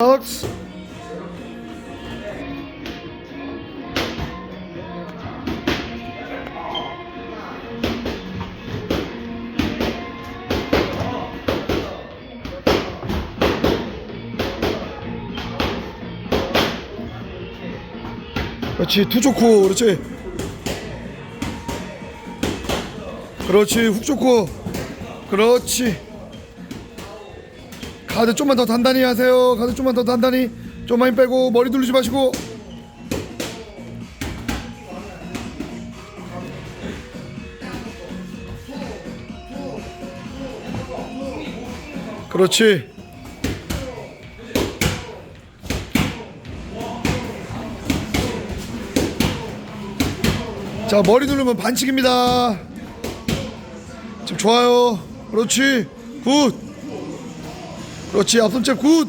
박스 그렇지 투 좋고 그렇지. 그렇지 훅 좋고. 그렇지 가드 좀만 더 단단히 하세요. 가드 좀만 더 단단히. 좀 많이 빼고 머리 두르지 마시고. 그렇지. 자 머리 누르면 반칙입니다. 지금 좋아요. 그렇지. 굿 그렇지 앞손째 굿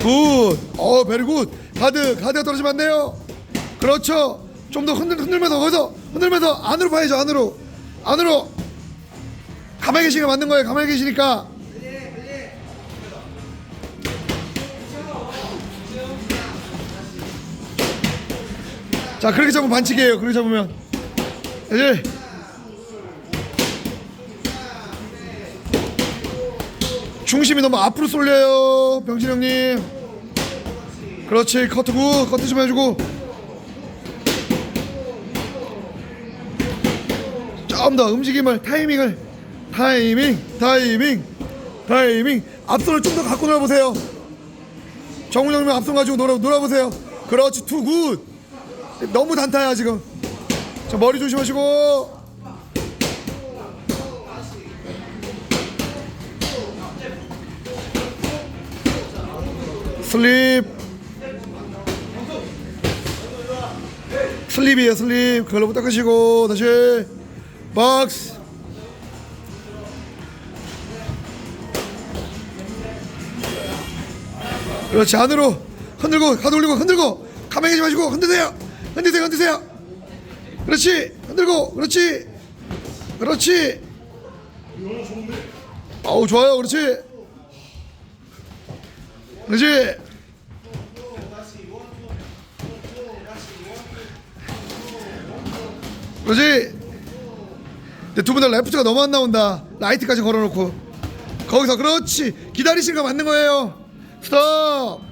굿. 어, 베리 굿. 가드, 가드가 떨어지면 안 돼요. 그렇죠. 좀 더 흔들, 흔들면서, 거기서, 흔들면서, 안으로 봐야죠, 안으로. 안으로. 가만히 계시니까 맞는 거예요, 가만히 계시니까. 자, 그렇게 잡으면 반칙이에요, 그렇게 잡으면. 이제. 중심이 너무 앞으로 쏠려요 병신 형님. 그렇지 커트 굿 커트 좀 해주고. 좀더 움직임을 타이밍을. 타이밍 타이밍 타이밍. 앞손을 좀 더 갖고 놀아보세요. 정훈 형님 앞손 가지고 놀아, 놀아보세요. 그렇지 투굿 너무 단타야 지금. 자 머리 조심하시고. 슬립. 슬립이에요 슬립. 그걸로 닦으시고 다시. 박스. 그렇지 안으로. 흔들고 가드 올리고 흔들고. 가만히 계지 마시고 흔드세요 흔드세요 흔드세요. 그렇지 흔들고 그렇지 그렇지. 아우 좋아요 그렇지. 그렇지. 그렇지. 두분 다 레프트가 너무 안 나온다. 라이트까지 걸어놓고. 거기서 그렇지. 기다리시는 거 맞는 거예요. 스톱